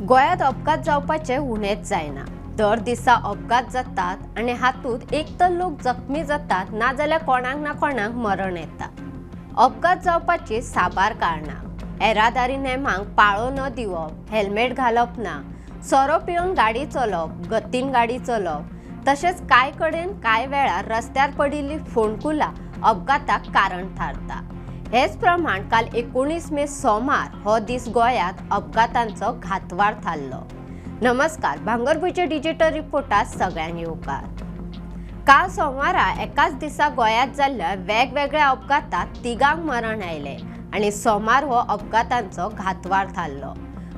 गोंयांत अपघात जावपाचे उणेंच जायना. दर दिसा अपघात जातात आनी हातूंत एक तर लोक जखमी जातात नाजाल्यार कोणाक ना कोणाक मरण येता. अपघात जावपाची साबार कारणां. येरादारी नेमांक पाळो न दिवप हेल्मेट घालप ना. सोरो पिवन गाडी चलप गतीन गाडी चलप. तशेंच कांय कडेन कांय वेळार रस्त्यार पडिल्ली फोंडकुलां अपघाताक कारण थारता. हेच प्रमाण काल एकोणीस मे सोमार हो दीस गोंयांत अपघातांचो घातवार थारलो नमस्कार भांगरभूंयचे डिजिटल रिपोर्टात सगळ्यांक येवकार काल सोमारा एकाच दिसा गोंयांत जाल्ल्या वेगवेगळ्या अपघातात तिगांक मरण आयले आनी सोमार हो अपघातांचो घातवार थारलो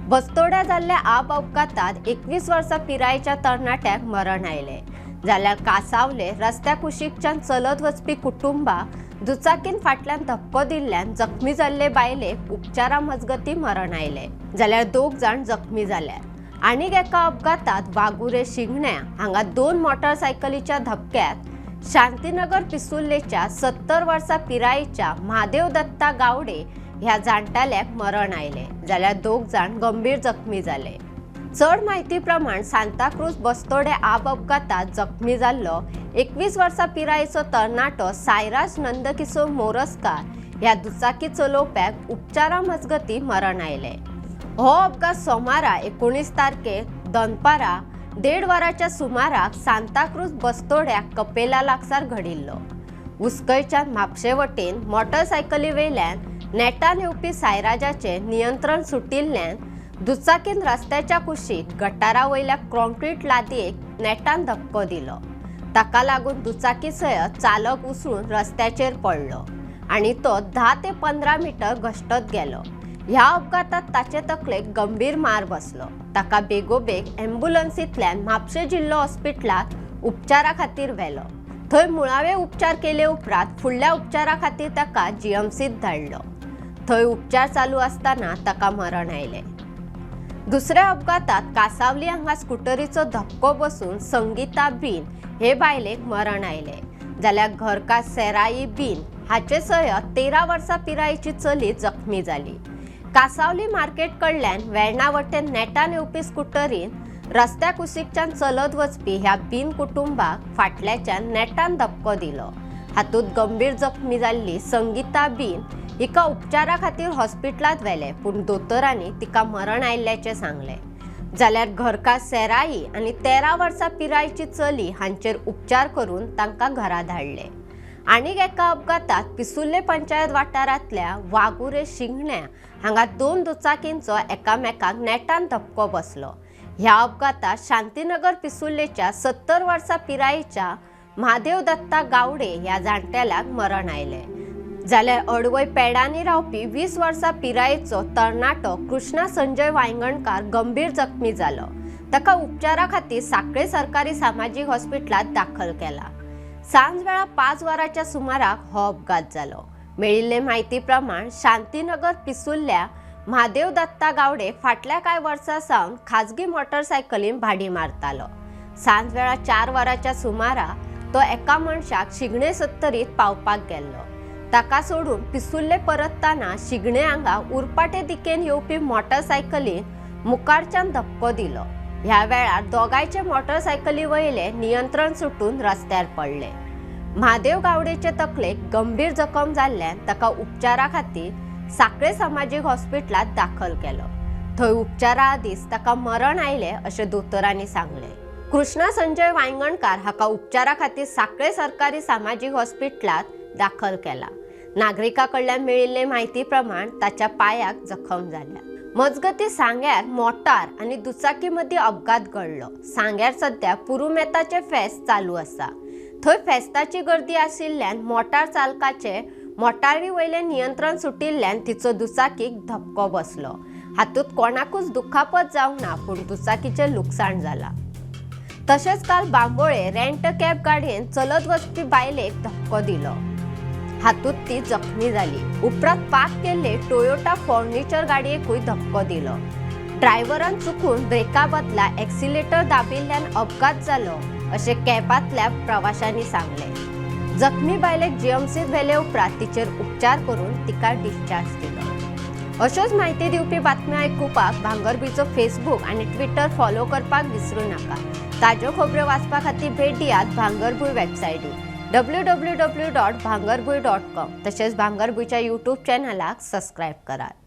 बस्तोड्या जाल्ल्या आप अपघातात एकवीस वर्सां पिरायेच्या तरणाट्याक मरण आयले. जाल्यार कासावले रस्त्या कुशीकच्यान चलत वचपी कुटुंबा दुचाकीन फाटल्यान धक्को दिल्ल्यान जखमी जाल्ले बायलेक उपचारा मजगती मरण आयले. जाल्यार दोग जाण जखमी जाल्यात आनीक एका अपघातात वागुरे शिंगण्या हांगा दोन मोटारसायकलीच्या धपक्यात शांतीनगर पिसुल्लेच्या सत्तर वर्सां पिरायेच्या महादेव दत्ता गावडे ह्या जाणट्याल्याक मरण आयले. जाल्यार दोग जाण गंभीर जखमी जाले. चड म्हायती प्रमाण सांताक्रूज बस्तोडे आप अपघातात जखमी जाल्लो एकवीस वर्सां पिरायेचो तरणाटो सायराज नंदकिशोर मोरजकार ह्या दुचाकी चलोवप्याक उपचारा मजगती मरण आयले हो अपघात सोमारा एकोणीस तारखेक दनपारा देड वराच्या सुमाराक सांताक्रूज बस्तोड्याक कपेला लागसार घडिल्लो. हुस्कयच्यान म्हापशे वटेन मोटरसायकली वयल्यान नेटान येवपी सायराजाचें नियंत्रण सुटिल्ल्यान दुचाकीन रस्त्याच्या कुशीक गटारा वयल्या कॉन्क्रीट लादयेक नेटान धक्को दिलो. ताका लागून दुचाकी सयत चालक उसळून रस्त्याचेर पडलो आनी तो धा ते पंदरा मिटर घश्टत गेलो. ह्या अपघातात ताचे तकलेक गंभीर मार बसलो. ताका बेगोबेग अँब्युलन्सींतल्यान म्हापशे जिल्लो हॉस्पिटलात उपचारा खातीर व्हेलो. थंय मुळावे उपचार केले उपरांत फुडल्या उपचारा खातीर ताका जीएमसीत धाडलो. थंय उपचार चालू आसतना ताका मरण आयलें. दुसऱ्या अपघातात कासावली हांगा स्कुटरीचो धक्को बसून संगीता बीन हे बायलेक मरण आयले. जाल्यार घरका सेराई बीन हाचे सयत तेरा वर्सां पिरायेची चली जखमी जाली कासावली मार्केट कडल्यान वेर्णा वटेन नेटान येवपी स्कुटरीन रस्त्या कुशीकच्यान चलत वचपी ह्या बीन कुटुंबाक फाटल्याच्यान नेटान धक्को दिलो. हातूंत गंभीर जखमी जाल्ली संगीता बीन हिका उपचारा खातीर हॉस्पिटलांत व्हेले पूण दोतोरांनी तिका मरण आयिल्ल्याचें सांगलें. जाल्यार घरका सेराई आनी तेरा वर्सां पिरायेची चली हांचेर उपचार करून तांकां घरा धाडले आनीक एका अपघातात पिसुल्ले पंचायत वाठारांतल्या वागुरे शिंगण्या हांगा दोन दुचाकींचो एकामेकांक नेटान धपको बसलो. ह्या अपघातात शांतीनगर पिसुल्लेच्या सत्तर वर्सां पिरायेच्या महादेव दत्ता गावडे ह्या जाण्टेल्याक मरण आयलें जाल्यार अडवय पेडांनी रावपी वीस वर्सां पिरायेचो तरणाटो कृष्णा संजय वांयगणकार गंभीर जखमी जालो ताका उपचारा खातीर साखळे सरकारी सामाजीक हॉस्पिटलांत दाखल केला. सांज वेळा पांच वरांच्या सुमाराक हो अपघात जालो मेळिल्ले म्हायती प्रमाण शांतीनगर पिसुल्ल्या महादेव दत्ता गावडे फाटल्या कांय वर्सां सावन खाजगी मोटरसायकलीन भाडी मारतालो. सांज वेळा चार वरांच्या सुमारा तो एका मनशाक शिगणे सत्तरीत पावपाक गेल्लो. ताका सोडून पिसुल्ले परतताना शिगणे हांगा उरपाटे दिकेन येवपी मोटरसायकलीन मुखारच्यान धक्को दिलो. ह्या वेळार दोगांयचे मोटरसायकली वयले नियंत्रण सुटून रस्त्यार पडले. महादेव गावडेचे तकलेक गंभीर जखम जाल्ल्यान ताका उपचारा खातीर साखळे समाजीक हॉस्पिटलांत दाखल केलो. थंय उपचारा आदींच ताका मरण आयलें अशें दोतोरांनी सांगलें. कृष्णा संजय वांयगणकार हाका उपचारा खातीर साखळे सरकारी सामाजीक हॉस्पिटलांत दाखल केला. नागरिका कडल्यान मेळिल्ले म्हायती प्रमाण ताच्या पांयाक जखम जाल्या मजगती सांग्यार मोटार आनी दुचाकी मदीं अपघात घडलो. सांग्यार सध्या पुरुमेताचें फेस्त चालू आसा थंय फेस्ताची गर्दी आशिल्ल्यान मोटार चालकाचे मोटारी वयले नियंत्रण सुटिल्ल्यान तिचो दुचाकीक धक्को बसलो. हातूंत कोणाकूच दुखापत जावंक ना पूण दुचाकीचें लुकसाण जालां तशेंच काल बांबोळे रेंट कॅब गाडयेन चलत वचपी बायलेक धक्को दिलो. हातूंत ती जखमी जाली उपरांत पाक केल्ले टोयोटा फर्निचर गाडयेकूय धक्को दिलो. ड्रायव्हरान चुकून ब्रेका बदला एक्सिलेटर दाबिल्ल्यान अपघात जालो अशें कॅबांतल्या प्रवाशांनी सांगलें. जखमी बायलेक जीएमसीत व्हेले उपरांत तिचेर उपचार करून तिका डिस्चार्ज दिलो. अश्योच म्हायती दिवपी बातम्यो आयकुपाक भांगरबीचो फेसबूक आनी ट्विटर फॉलो करपाक विसरूं नाका. ताज्यो खबरो वाचपा खातीर भेट दियात भांगरभूंय वेबसायटीक W W W dot Bhangarbhuin dot com तशेंच भांगरभूंयच्या यूट्यूब चॅनलाक सबस्क्राईब करात